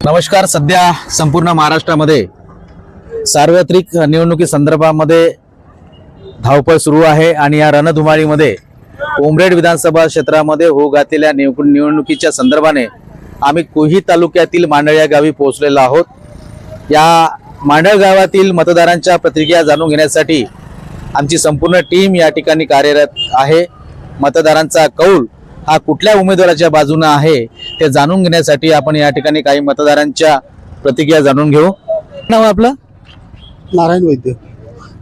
नमस्कार सध्या संपूर्ण महाराष्ट्रामध्ये सार्वत्रिक निवडणुकी संदर्भामध्ये धावपळ सुरू आहे आणि या रणधुमाळीमध्ये उमरेड विधानसभा क्षेत्रामध्ये हो घातलेल्या निवडणुकीच्या संदर्भाने आम्ही कोही तालुक्यातील मांडळ या गावी पोहोचलेलो आहोत. या मांडळ गावातील मतदारांच्या प्रतिक्रिया जाणून घेण्यासाठी आमची संपूर्ण टीम या ठिकाणी कार्यरत आहे. मतदारांचा कौल हा कुठल्या उमेदवाराच्या बाजूने आहे ते जाणून घेण्यासाठी आपण या ठिकाणी काही मतदारांच्या प्रतिक्रिया जाणून घेऊ. नाव आपलं? नारायण वैद्य.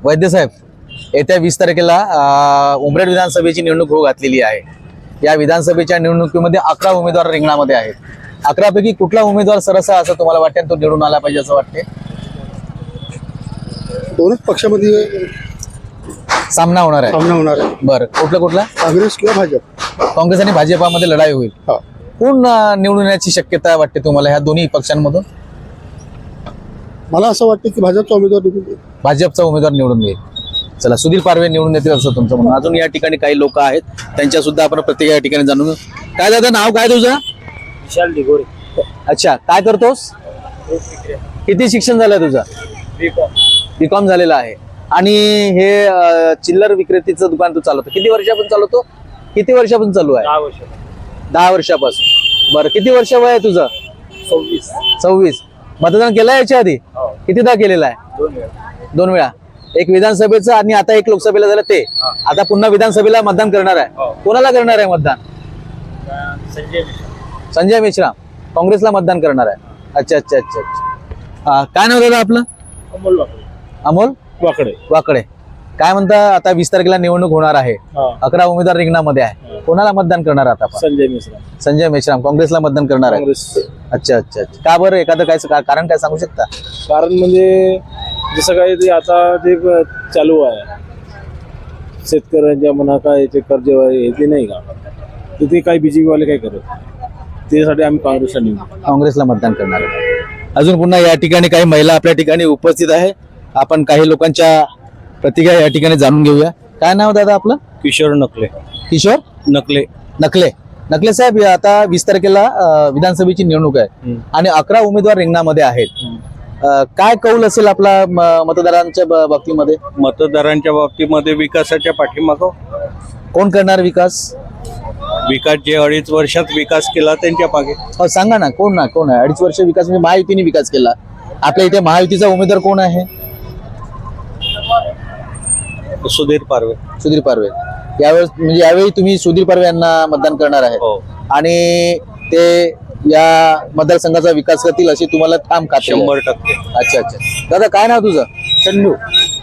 वैद्य साहेब येत्या वीस तारखेला उमरेड विधानसभेची निवडणूक होऊ घातलेली आहे. या विधानसभेच्या निवडणुकीमध्ये अकरा उमेदवार रिंगणामध्ये आहेत. अकरापैकी कुठला उमेदवार सरसा असं तुम्हाला वाटते तो निवडून आला पाहिजे असं वाटते दोनच पक्षामध्ये सामना होणार आहे. सामना होणार आहे. बरं कुठलं कुठला? काँग्रेस किंवा भाजप. काँग्रेस आणि भाजपामध्ये लढाई होईल. हा. कोण निवडून येण्याची शक्यता वाटते तुम्हाला ह्या दोन्ही पक्षांमधून? मला असं वाटतं की भाजपचा उमेदवार निवडून येईल. भाजपचा उमेदवार निवडून येईल. चला सुधीर पारवे निवडून येतील असं तुमचं म्हणणं. अजून या ठिकाणी काही लोक आहेत त्यांच्या सुद्धा आपण प्रत्येक या ठिकाणी जाणून. काय दादा नाव काय तुझं? विशाल दिगोरे अच्छा काय करतोस? किती शिक्षण झालं तुझं? बीकॉम झालेलं आहे. आणि हे चिल्लर विक्रेतीचं दुकान तू चालवतो. किती वर्षापासून चालवतो? किती वर्षापासून चालू आहे? दहा वर्ष दहा वर्षापासून. बरं किती वर्ष वय आहे तुझं? सव्वीस. सव्वीस. मतदान केलं याच्या आधी? हो. कितीदा केलेलं आहे? दोन वेळा. दोन वेळा. एक विधानसभेचं आणि आता एक लोकसभेला झालं ते. आता पुन्हा विधानसभेला मतदान करणार आहे. हो. कोणाला करणार आहे मतदान? संजय मिश्रा. संजय मेश्राम काँग्रेसला मतदान करणार आहे. अच्छा अच्छा अच्छा अच्छा. काय नाव दादा आपलं? अमोल वाकडे. अमोल? वाकडे. वाकडे. काय म्हणता आता वीस तारखेला निवडणूक होणार आहे. अकरा उमेदवार रिंगणामध्ये आहे. कोणाला मतदान करणार आता संजय मिश्रा. संजय मेश्राम काँग्रेसला मतदान करणार आहे. काँग्रेस. अच्छा अच्छा अच्छा. का बरं? एखादं काय कारण काय सांगू शकता? कारण म्हणजे जसं काही ते आता जे ब- चालू आहे. शेतकऱ्यांच्या म्हणा काय ते कर्ज हे ते नाही का? तर ते काही बीजेपी वाले काय करत? त्यासाठी आम्ही काँग्रेसला निवडू. काँग्रेसला मतदान करणार आहे. अजून पुन्हा या ठिकाणी काही महिला आपल्या ठिकाणी उपस्थित आहे. आपण काही लोकांच्या प्रतिक्रिया या ठिकाणी जाणून घेऊया. काय नाव दादा आपलं? किशोर नकले. किशोर? नकले. नकले. नकले साहेब आता वीस तारखेला अं, विधानसभेची निवडणूक आहे हम्म. आणि अकरा उमेदवार रिंगणामध्ये आहेत. अं, काय कौल असेल आपला म- मतदारांच्या ब- बाबतीमध्ये? मतदारांच्या बाबतीमध्ये विकासाच्या पाठीमागं. कोण करणार विकास? विकास जे अडीच वर्षात विकास केला त्यांच्या मागे. अहो, सांगा ना कोण ना कोण आहे? अडीच वर्ष विकास म्हणजे महायुतीने विकास केला. आपल्या इथे महायुतीचा उमेदवार कोण आहे? सुधीर पारवे. सुधीर पारवे. यावेळेस म्हणजे यावेळी तुम्ही सुधीर पारवे यांना मतदान करणार आहे. हो. आणि ते या मतदारसंघाचा विकास करतील अशी तुम्हाला ठाम खात्री आहे. शंभर टक्के. अच्छा अच्छा. दादा काय नाव तुझं? चंदू.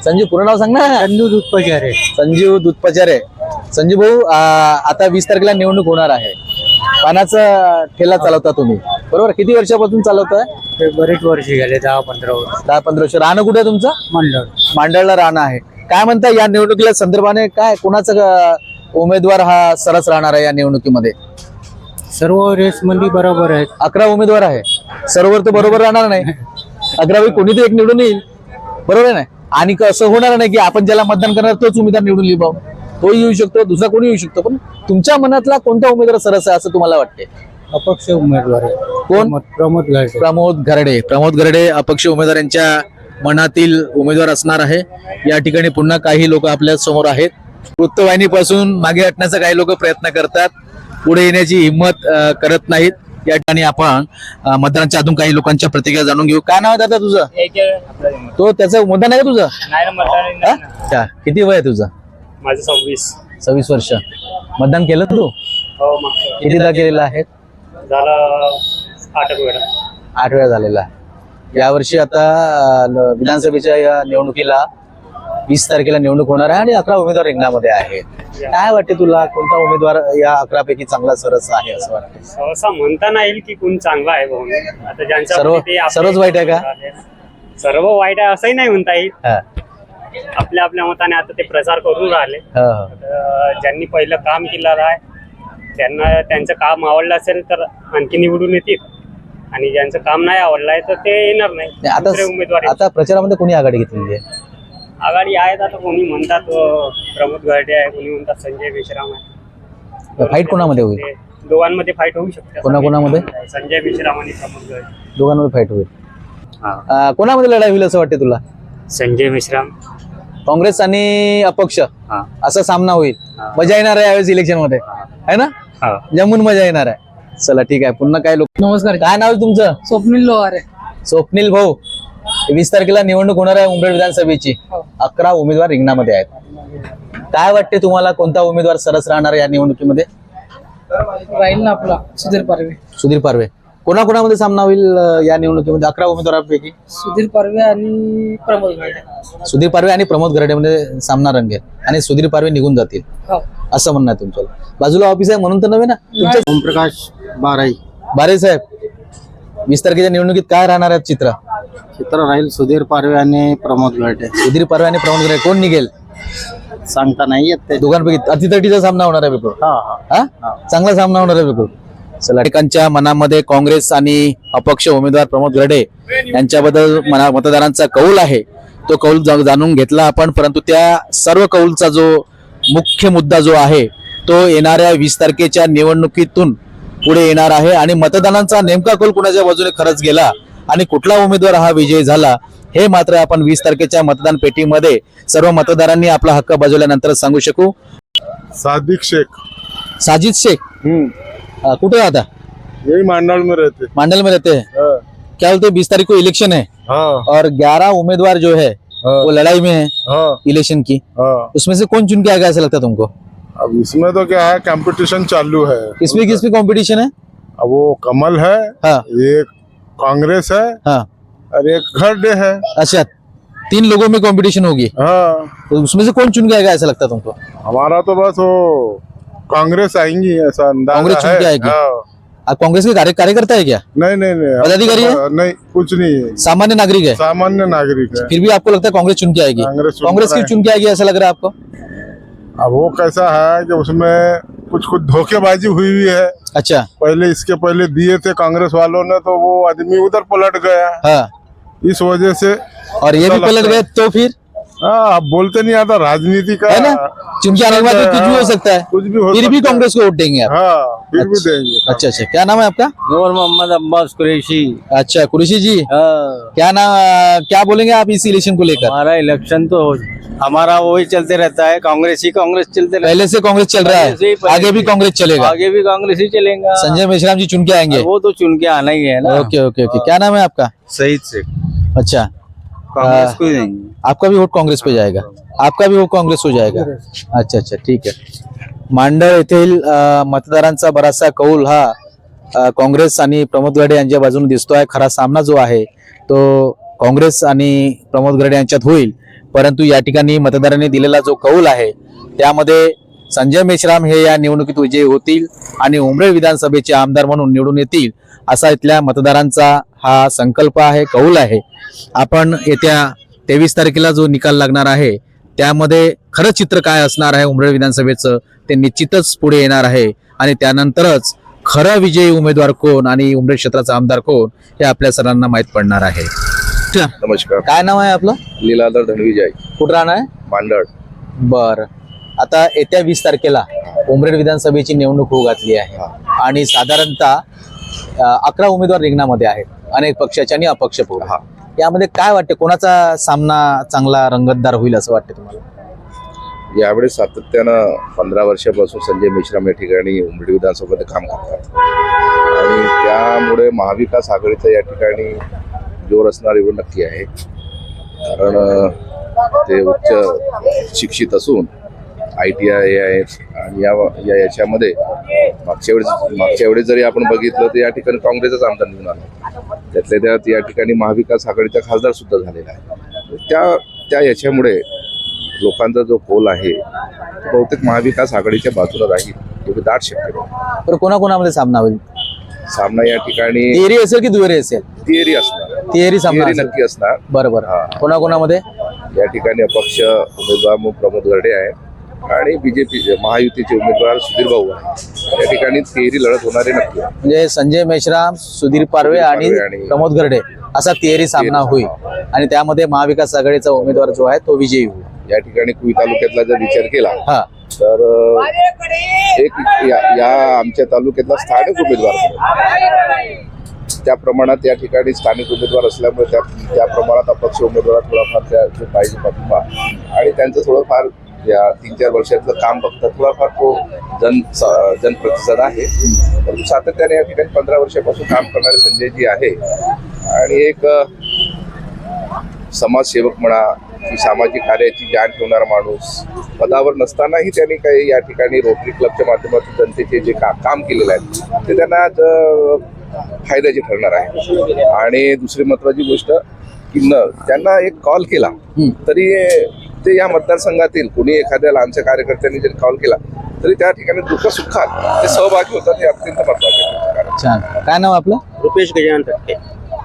संजीव पूर्ण नाव सांग ना. चंदू दुधपचारे. संजीव दुधपचारे. संजीव भाऊ आ, आता वीस तारखेला निवडणूक होणार आहे. पानाचा ठेला चालवता तुम्ही. बरोबर? किती वर्षापासून चालवताय? बरेच वर्ष गेले दहा पंधरा वर्ष. दहा पंधरा वर्ष. राहणं कुठे आहे तुमचं? मंडळ. मांडळला राहणं आहे. काय म्हणता या निवडणुकीला संदर्भाने? काय कोणाचा उमेदवार हा सरस राहणार आहे या निवडणुकीमध्ये? सर्व रेस मध्ये बरोबर आहेत. अकरा उमेदवार आहे. सर्वर तर बरोबर राहणार नाही. अकरावी कोणी एक निवडून येईल. बरोबर आहे ना? आणि असं होणार नाही की आपण ज्याला मतदान करणार तोच उमेदवार निवडून येईल पाहून तोही येऊ शकतो दुसरा कोणी येऊ शकतो. पण तुमच्या मनातला कोणता उमेदवार सरस आहे असं तुम्हाला वाटते अपक्ष उमेदवार आहे. कोण? प्रमोद- प्रमोद घरडे प्रमोद घरडे अपक्ष उमेदवार यांच्या मनातील उमेदवार असणार आहे. या ठिकाणी पुन्हा काही लोक आपल्यासमोर आहेत. वृत्तवाहिनीपासून मागे हटण्याचा काही लोक प्रयत्न करतात. पुढे येण्याची हिंमत करत नाहीत. या ठिकाणी आपण मतदारांच्या अजून काही लोकांच्या प्रतिक्रिया जाणून घेऊ. काय नाव आहे दादा तुझं? तो त्याचं मतदान आहे का तुझं. किती वय आहे तुझं? माझं सव्वीस. सव्वीस वर्ष. मतदान केलं तू? हो कितीदा केलेलं आहे? झालं आठ वेळा. आठ वेळा झालेला आहे. यावर्षी आता विधानसभेच्या या निवडणुकीला वीस तारखेला निवडणूक होणार आहे आणि अकरा उमेदवार रिंगणामध्ये आहेत. काय वाटते तुला? कोणता उमेदवार या अकरा पैकी चांगला सरस आहे असं वाटतं सहसा म्हणता नाही येईल की कोण चांगला आहे भाऊ. आता ज्यांच्या सर्व- आपले- सर्वच वाईट आहे का? सर्व वाईट आहे असंही नाही म्हणता येईल. हा, आपल्या आपल्या मताने आता ते प्रचार करून राहिले. हा, हा. तर ज्यांनी पहिलं काम केलेलं आहे त्यांना त्यांचं काम आवडलं असेल तर आणखी निवडून येतील. आणि ज्यांचं काम नाही आवडलं आहे तर ते येणार नाही. दुसरे उमेदवार आता. आता प्रचारामध्ये कोणी आघाडी घेतलेली आहे? आघाडी आहेत आता कोणी म्हणतात अं, प्रमोद गर्डे आहे कोणी म्हणतात संजय मेश्राम आहे. फाईट कोणामध्ये होईल? ते दोघांमध्ये फाईट होऊ शकते. कोणाकोणामध्ये? संजय मिश्राम आणि प्रमोद दोघांमध्ये फाईट होईल. हा. अं, कोणामध्ये लढाई होईल असं वाटते तुला? संजय मिश्राम काँग्रेस आणि अपक्ष. हा. असा सामना होईल. हा. मजा येणार आहे यावेळेस इलेक्शनमध्ये. आहे ना? हा. जमून मजा येणार आहे. चला ठीक आहे. पुन्हा काय लोक नमस्कार. काय नाव आहे तुमचं? स्वप्नील लोहारे स्वप्नील भाऊ वीस तारखेला निवडणूक होणार आहे उमरेड विधानसभेची. हो. अकरा उमेदवार रिंगणामध्ये आहेत. काय वाटते तुम्हाला कोणता उमेदवार सरस राहणार या निवडणुकीमध्ये? राहील ना आपला सुधीर पारवे. सुधीर पारवे. कोणाकोणामध्ये सामना होईल अं, या निवडणुकीमध्ये? अकरा उमेदवारांपैकी. सुधीर पारवे आणि प्रमोद गाडे सुधीर पारवे आणि प्रमोद गरडेमध्ये सामना रंगेल आणि सुधीर पारवे निघून जातील. हो. असं म्हणणं आहे तुमचं. बाजूला ऑफिस आहे म्हणून तर नव्हे ना? तुमच्या ओमप्रकाश बाराई. बारे साहेब वीस तारखेच्या निवडणुकीत काय राहणार आहे चित्र? चित्र राहील सुधीर पारवे आणि प्रमोद गटे सुधीर पारवे आणि प्रमोद गरडे कोण निघेल? सांगता नाही येत ते. दोघांपैकी अतितटीचा सामना होणार आहे बिलकुल हा हा. हा? चांगला सामना होणार आहे बिलकुल चला ठिकाणच्या मनामध्ये काँग्रेस आणि अपक्ष उमेदवार प्रमोद गरडे यांच्याबद्दल मना मतदारांचा कौल आहे. तो कौल जाणून घेतला आपण परंतु त्या सर्व कौलचा जो मुख्य मुद्दा जो आहे तो येणाऱ्या वीस तारखेच्या निवडणुकीतून पुढे येणार आहे आणि मतदानांचा नेमका कौल कुणाच्या बाजूने खरंच गेला आणि कुठला उमेदवार हा विजयी झाला हे मात्र आपण वीस तारखेच्या मतदान पेटीमध्ये सर्व मतदारांनी आपला हक्क बजावल्यानंतर सांगू शकू. सादिक शेख. साजिद शेख. अ, कुठे आता यही मांडाल में रहते. मांडल में रहते? हैं. हाँ क्या बोलते बीस तारीख को इलेक्शन है? हाँ. और ग्यारह उम्मीदवार जो है वो लड़ाई में है हाँ. इलेक्शन की। हाँ. उसमें से कौन चुन के आएगा ऐसा लगता है तुमको? अब इसमें तो क्या है कंपटीशन चालू है। किसमें किसमें कंपटीशन है? अब वो कमल है हाँ. एक कांग्रेस है हाँ. और एक खरडे है। अच्छा तीन लोगों में कंपटीशन होगी। हाँ. तो उसमें से कौन चुन के आएगा ऐसा लगता है तुमको? हमारा तो बस वो कांग्रेस आएँगी ऐसा अंदाज़ा कांग्रेस चुन है। के आएगी? हाँ। आप कांग्रेस के कार्य कार्यकर्ता है क्या? नहीं नहीं नहीं पदाधिकारी है? नहीं कुछ नहीं है। सामान्य नागरिक है? सामान्य नागरिक है। फिर भी आपको लगता है कांग्रेस चुन के आएगी? कांग्रेस चुन कांग्रेस कर की चुन के आएगी ऐसा लग रहा है आपको? अब वो कैसा है कि उसमें कुछ कुछ धोखेबाजी हुई हुई है। अच्छा। पहले इसके पहले दिए थे कांग्रेस वालों ने तो वो आदमी उधर पलट गया। हाँ। इस वजह से और ये भी ऐसा पलट गए तो फिर? हाँ आप बोलते नहीं आता राजनीति का है ना? चुन के आने के बाद तो कुछ भी हो सकता है। कुछ भी हो फिर भी कांग्रेस को वोट देंगे आप। हाँ फिर अच्छा, भी देंगे। अच्छा अच्छा। क्या नाम है आपका? नूर मोहम्मद अब्बास कुरैशी। अच्छा कुरेशी जी। हाँ, क्या नाम क्या बोलेंगे आप इस इलेक्शन को लेकर? हमारा इलेक्शन तो हमारा वही चलते रहता है कांग्रेस ही कांग्रेस चलते रहता पहले से कांग्रेस चल रहा ही, आगे भी कांग्रेस चलेगा। आगे भी कांग्रेस ही चलेगा। संजय मेश्राम जी चुन के आएँगे। वो तो चुन के आना ही है ना। Okay okay okay. क्या नाम है आपका? शहीद से अच्छा। कांग्रेस को ही देंगे। आपका भी वोट काँग्रेस पे जाएगा। आपका भी वोट काँग्रेस हो जाएगा। अच्छा अच्छा ठीक आहे मांडळ येथील अ, मतदारांचा बराचसा कौल हा अ, काँग्रेस आणि प्रमोद गडे यांच्या बाजूने दिसतोय. खरा सामना जो आहे तो काँग्रेस आणि प्रमोद गडे यांच्यात होईल. परंतु या ठिकाणी मतदारांनी दिलेला जो कौल आहे त्यामध्ये संजय मेश्राम हे या निवडणुकीत विजयी होतील आणि उमरेड विधानसभेचे आमदार म्हणून निवडून येतील असा इथल्या मतदारांचा हा संकल्प आहे कौल आहे. आपण येत्या तेवीस तारखेला जो निकाल लागणार आहे त्यामध्ये खरं चित्र काय असणार आहे उमरेड विधानसभेचं ते निश्चितच पुढे येणार आहे. आणि त्यानंतरच खरं विजयी उमेदवार कोण आणि उमरेड क्षेत्राचा आमदार कोण हे आपल्या सर्वांना माहीत पडणार आहे. नमस्कार. काय नाव आहे आपलं? लीलाधर धनविजय. कुठं राहणार आहे? मांडळ बर. आता येत्या वीस तारखेला उमरेड विधानसभेची निवडणूक होऊ घातली आहे. आणि साधारणतः अकरा उमेदवार रिंगणामध्ये आहेत. अनेक पक्षाचे आणि अपक्ष पोर यामध्ये काय वाटते? कोणाचा सामना चांगला रंगतदार होईल असं वाटते तुम्हाला? यावेळेस सातत्यानं पंधरा वर्षापासून संजय मेश्राम या ठिकाणी उमरेड विधानसभेमध्ये काम करतात. आणि त्यामुळे महाविकास आघाडीचं या ठिकाणी जोर असणार एवढं नक्की आहे. कारण ते उच्च शिक्षित असून आय टी आय आहेत आणि या या याच्यामध्ये मागच्या वेळेस मागच्या वेळेस जरी आपण बघितलं तर या ठिकाणी काँग्रेसचाच आमदार निवडून आला. त्यातल्या त्यात या ठिकाणी महाविकास आघाडीचा खासदार सुद्धा झालेला आहे. त्या त्या याच्यामुळे लोकांचा जो कोल आहे तो बहुतेक महाविकास आघाडीच्या बाजूला राहील एवढी दाट शक्यता. तर कोणाकोणामध्ये सामना होईल? सामना या ठिकाणी तिहेरी असेल की दुहेरी असेल? तिहेरी असणार. तिहेरी सामना नक्की असणार. बरोबर हा. कोणाकोणामध्ये? या ठिकाणी अपक्ष उमेदवार प्रमोद गरडे आहे आणि बीजेपी महायुतीचे उमेदवार सुधीर भाऊ आहे या ठिकाणी तिहेरी लढत होणारे नक्की. म्हणजे संजय मेश्राम सुधीर पारवे आणि प्रमोद गरडे असा तिहेरी सामना होईल. आणि त्यामध्ये महाविकास आघाडीचा उमेदवार जो आहे तो विजयी होईल. या ठिकाणी कुई तालुक्यातला जर विचार केला हा. तर एक या आमच्या तालुक्यातला स्थानिक उमेदवार. त्या प्रमाणात या ठिकाणी स्थानिक उमेदवार असल्यामुळे त्या त्या प्रमाणात अपक्ष उमेदवार थोडाफार त्या पाहिजे पाठिंबा. आणि त्यांचं थोडंफार या तीन चार वर्षातलं काम बघता थोडाफार तो जन जनप्रतिसाद आहे. परंतु सातत्याने या ठिकाणी पंधरा वर्षापासून काम करणारे संजयजी आहे. आणि एक समाजसेवक म्हणा की सामाजिक कार्याची जाण ठेवणारा माणूस पदावर नसतानाही त्यांनी काही या ठिकाणी रोटरी क्लबच्या माध्यमातून जनतेचे जे का काम केलेलं आहे ते त्यांना फायद्याचे ठरणार आहे. आणि दुसरी महत्वाची गोष्ट की न त्यांना एक कॉल केला तरी ते या मतदारसंघातील कोणी एखाद्या लहानशा कार्यकर्त्यांनी जरी कॉल केला तरी त्या ठिकाणी दुःख सुखात ते सहभागी होतात हे अत्यंत महत्त्वाचे आहे. छान. काय नाव आपलं? रुपेश गजानन तटके.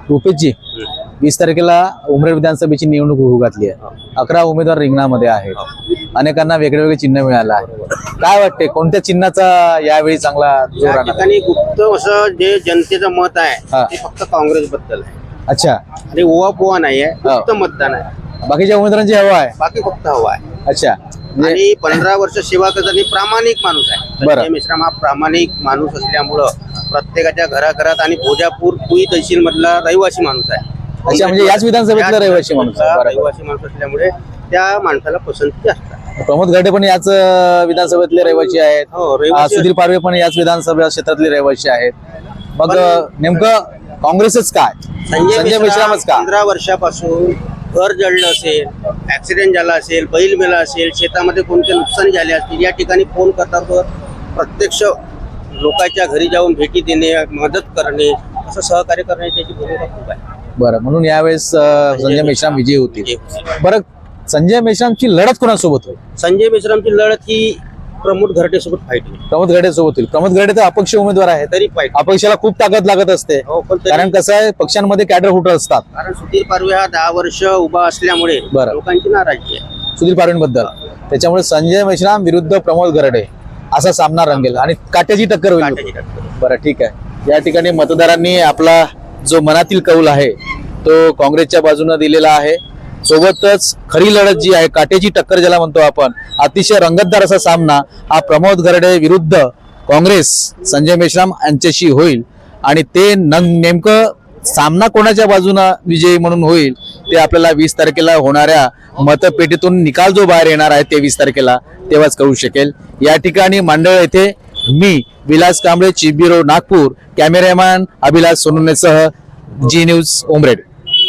रुपेशजी वीस तारखेला उमरेड विधानसभेची निवडणूक होऊ घातली आहे. अकरा उमेदवार रिंगणामध्ये आहेत. अनेकांना वेगळे वेगळे चिन्ह मिळालं आहे. काय वाटते कोणत्या चिन्हाचा यावेळी चांगला जोर या? ठिकाणी गुप्त असं जे जनतेचं मत आहे. ते फक्त काँग्रेस बद्दल आहे. अच्छा. आणि ओवा पोवा नाही आहे हा. फक्त मतदान आहे. बाकीच्या उमेदवारांची हवा आहे. बाकी फक्त हवा आहे. अच्छा. म्हणजे आणि पंधरा वर्ष सेवा करताना प्रामाणिक माणूस आहे. बरं. संजय मिश्राम हा प्रामाणिक माणूस असल्यामुळं प्रत्येकाच्या घराघरात आणि भोजापूर पुई तहसील मधला रहिवासी माणूस आहे. अच्छा, म्हणजे याच विधानसभेतला याच रहिवासी माणूस आहे. बरोबर. रहिवासी माणूस असल्यामुळे त्या माणसाला पसंती जास्त आहे. प्रमोद घाटे पण याच अं, विधानसभेतले रहिवासी आहेत. हो अं, सुधीर पारवे पण याच विधानसभा क्षेत्रातले रहिवासी आहेत. मग अं, नेमकं काँग्रेसच काय? संजय संजय मिश्रा मिश्रामच का? पंधरा वर्षापासून घर जळलं असेल ऍक्सिडेंट झाला असेल बैल मेला असेल शेतामध्ये कोणते नुकसानी झाले असतील या ठिकाणी फोन करतात व प्रत्यक्ष लोकांच्या घरी जाऊन भेटी देणे मदत करणे असं सहकार्य करणे त्याची भूमिका खूप आहे. बरं म्हणून यावेळेस संजय मेश्राम. विजयी होतील. बरं संजय मेश्रामची लढत कोणासोबत होईल? संजय मिश्रामची लढत ही प्रमोद घरटे सोबत फाईट होईल. प्रमोद घाटे सोबत होईल. प्रमोद घाटे तर अपक्ष उमेदवार आहेत. तरी फाईट अपक्षाला खूप ताकद लागत असते. हो पण तरी- कारण कसं आहे पक्षांमध्ये कॅडर फुटर असतात. कारण सुधीर पारवे हा दहा वर्ष उभा असल्यामुळे बरं. लोकांची नाराजी आहे. सुधीर पारवींबद्दल. त्याच्यामुळे संजय मेश्राम विरुद्ध प्रमोद घरडे असा सामना रंगेल. आणि काट्याची टक्कर होईल. काट्याची टक्कर. बरं ठीक आहे. या ठिकाणी मतदारांनी आपला जो मनातील कौल आहे तो काँग्रेसच्या बाजूने दिलेला आहे. सोबतच खरी लढत जी आहे काटेची टक्कर ज्याला म्हणतो आपण अतिशय रंगतदार असा सामना हा प्रमोद घरडे विरुद्ध काँग्रेस संजय मेश्राम यांच्याशी होईल. आणि ते नेमकं सामना कोणाच्या बाजूनं विजयी म्हणून होईल ते आपल्याला वीस तारखेला होणाऱ्या मतपेटीतून निकाल जो बाहेर येणार आहे ते वीस तारखेला तेव्हाच कळू शकेल. या ठिकाणी मंडळ येथे मी विलास कांबळे चिबिरो नागपूर कॅमेरामॅन अभिलाष सोनुनेसह जी न्यूज ओमरेड.